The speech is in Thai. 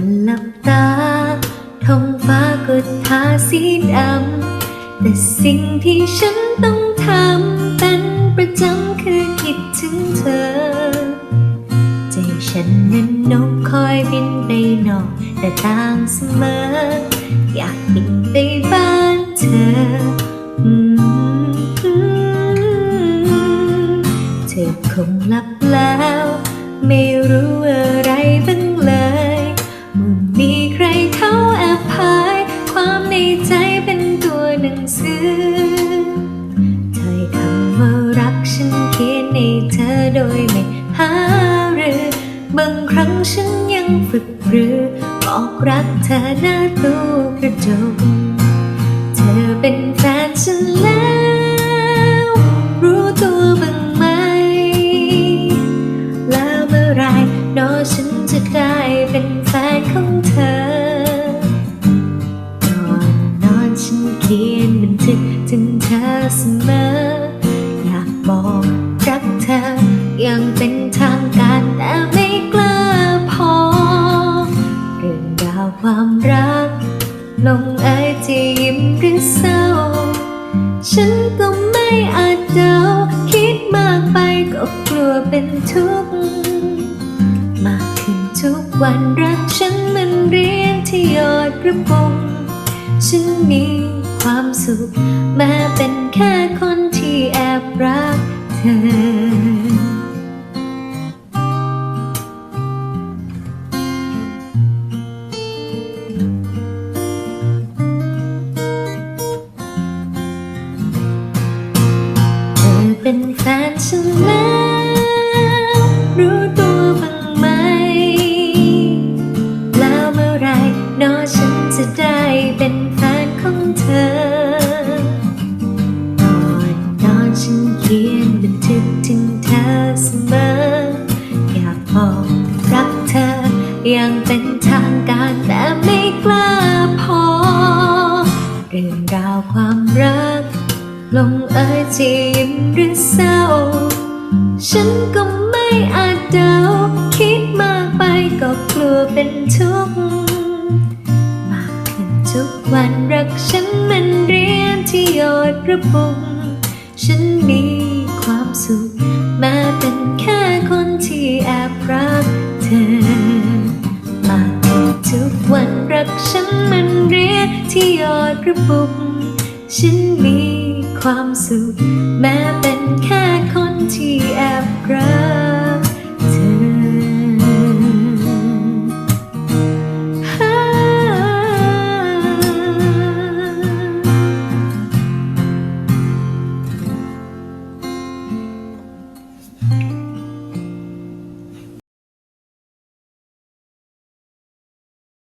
ันหลับตาท้องฟ้าก็ทาสีดำ แต่สิ่งที่ฉันต้องทำเป็นประจำคือคิดถึงเธอ ใจฉันนั้นนกคอยบินไปนอกแต่ตามเสมอ อยากบินไปบ้านเธอ เธอคงหลับแล้ว ไม่รู้อะไรบ้างเลย บพาย ความในใจเป็นตัวหนังสือถ้อยคำว่ารักฉันเขียนในเธอโดยไม่หารือบางครั้งฉันยังฝึกปรือบอกรักเธอหน้าตู้กระจกเธอเป็นแฟนฉันแล้ว ขียนบันทึกถึงเธอเสมอ อยากบอกรักเธออย่างเป็นทางการแต่ไม่กล้าพอ เรื่องราวความรัก ลงเอยที่ยิ้มหรือเศร้า ฉันก็ไม่อาจเดาคิดมากไปก็กลัวเป็นทุกข์มากขึ้นทุกวันรักฉันมันเรียนที่ยอดกระปุง ฉันมีความสุข แม้เป็นแค่คนที่แอบรักเธอเธอเป็นแฟนฉันแล้ว เธอ ก่อนนอนฉันเขียนบันทึกถึงเธอเสมอ อยากบอกรักเธออย่างเป็นทางการแต่ไม่กล้าพอ เรื่องราวความรัก ลงเอยที่ยิ้มหรือเศร้า ฉันก็ไม่อาจเดาคิดมากไปก็กลัวเป็นทุกข์ ระบงฉันมีความสุขแม้เป็นแค่คนที่แอบรักเธอปาทุกวันรักฉันมันเรียกที่ยอดระปุกฉันมีความสุขแม้เป็นแค่คนที่แอบรัก